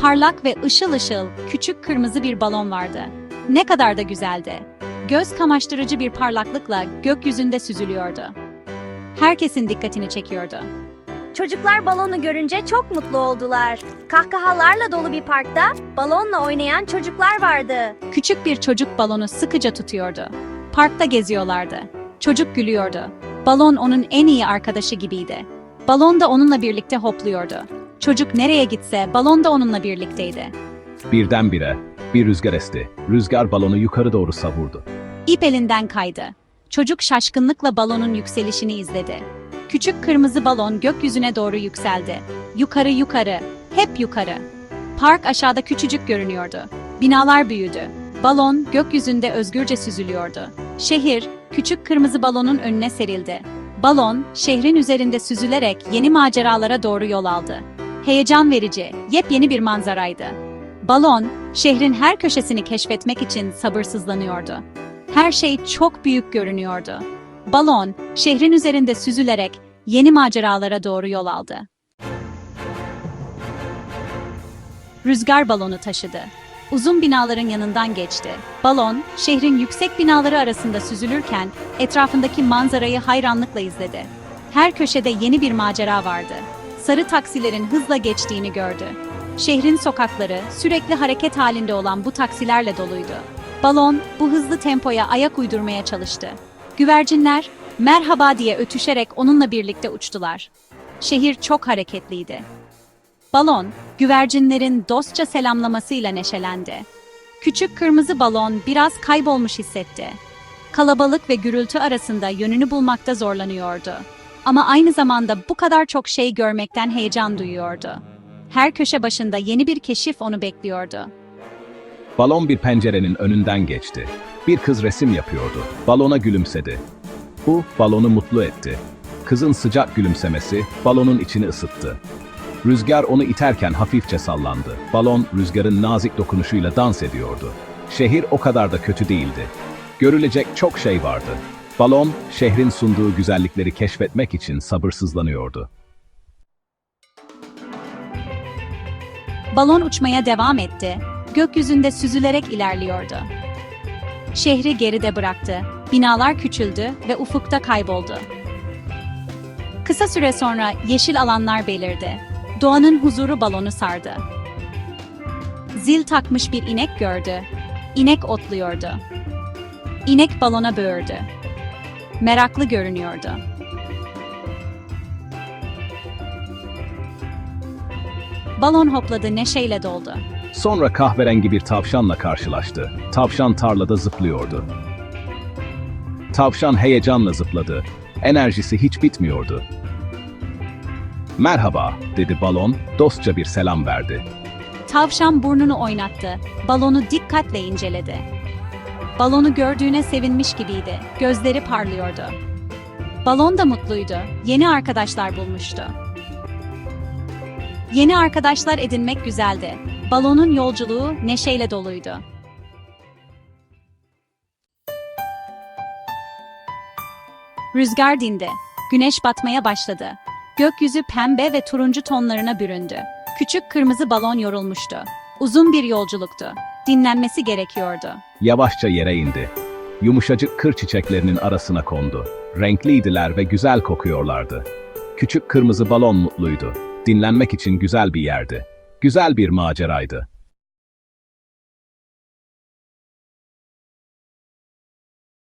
Parlak ve ışıl ışıl küçük kırmızı bir balon vardı. Ne kadar da güzeldi. Göz kamaştırıcı bir parlaklıkla gökyüzünde süzülüyordu. Herkesin dikkatini çekiyordu. Çocuklar balonu görünce çok mutlu oldular. Kahkahalarla dolu bir parkta balonla oynayan çocuklar vardı. Küçük bir çocuk balonu sıkıca tutuyordu. Parkta geziyorlardı. Çocuk gülüyordu. Balon onun en iyi arkadaşı gibiydi. Balon da onunla birlikte hopluyordu. Çocuk nereye gitse balon da onunla birlikteydi. Birdenbire bir rüzgar esti. Rüzgar balonu yukarı doğru savurdu. İp elinden kaydı. Çocuk şaşkınlıkla balonun yükselişini izledi. Küçük kırmızı balon gökyüzüne doğru yükseldi. Yukarı yukarı, hep yukarı. Park aşağıda küçücük görünüyordu. Binalar büyüdü. Balon gökyüzünde özgürce süzülüyordu. Şehir küçük kırmızı balonun önüne serildi. Balon şehrin üzerinde süzülerek yeni maceralara doğru yol aldı. Heyecan verici, yepyeni bir manzaraydı. Balon şehrin her köşesini keşfetmek için sabırsızlanıyordu. Her şey çok büyük görünüyordu. Balon, şehrin üzerinde süzülerek yeni maceralara doğru yol aldı. Rüzgar balonu taşıdı. Uzun binaların yanından geçti. Balon, şehrin yüksek binaları arasında süzülürken etrafındaki manzarayı hayranlıkla izledi. Her köşede yeni bir macera vardı. Sarı taksilerin hızla geçtiğini gördü. Şehrin sokakları sürekli hareket halinde olan bu taksilerle doluydu. Balon bu hızlı tempoya ayak uydurmaya çalıştı. Güvercinler merhaba diye ötüşerek onunla birlikte uçtular. Şehir çok hareketliydi. Balon, güvercinlerin dostça selamlamasıyla neşelendi. Küçük kırmızı balon biraz kaybolmuş hissetti. Kalabalık ve gürültü arasında yönünü bulmakta zorlanıyordu. Ama aynı zamanda bu kadar çok şey görmekten heyecan duyuyordu. Her köşe başında yeni bir keşif onu bekliyordu. Balon bir pencerenin önünden geçti. Bir kız resim yapıyordu. Balona gülümsedi. Bu balonu mutlu etti. Kızın sıcak gülümsemesi balonun içini ısıttı. Rüzgar onu iterken hafifçe sallandı. Balon rüzgarın nazik dokunuşuyla dans ediyordu. Şehir o kadar da kötü değildi. Görülecek çok şey vardı. Balon şehrin sunduğu güzellikleri keşfetmek için sabırsızlanıyordu. Balon uçmaya devam etti. Gökyüzünde süzülerek ilerliyordu. Şehri geride bıraktı. Binalar küçüldü ve ufukta kayboldu. Kısa süre sonra yeşil alanlar belirdi. Doğanın huzuru balonu sardı. Zil takmış bir inek gördü. İnek otluyordu. İnek balona böğürdü. Meraklı görünüyordu. Balon hopladı neşeyle doldu. Sonra kahverengi bir tavşanla karşılaştı. Tavşan tarlada zıplıyordu. Tavşan heyecanla zıpladı. Enerjisi hiç bitmiyordu. Merhaba, dedi balon, dostça bir selam verdi. Tavşan burnunu oynattı. Balonu dikkatle inceledi. Balonu gördüğüne sevinmiş gibiydi. Gözleri parlıyordu. Balon da mutluydu. Yeni arkadaşlar bulmuştu. Yeni arkadaşlar edinmek güzeldi. Balonun yolculuğu neşeyle doluydu. Rüzgar dindi. Güneş batmaya başladı. Gökyüzü pembe ve turuncu tonlarına büründü. Küçük kırmızı balon yorulmuştu. Uzun bir yolculuktu. Dinlenmesi gerekiyordu. Yavaşça yere indi. Yumuşacık kır çiçeklerinin arasına kondu. Renkliydiler ve güzel kokuyorlardı. Küçük kırmızı balon mutluydu. Dinlenmek için güzel bir yerdi. Güzel bir maceraydı.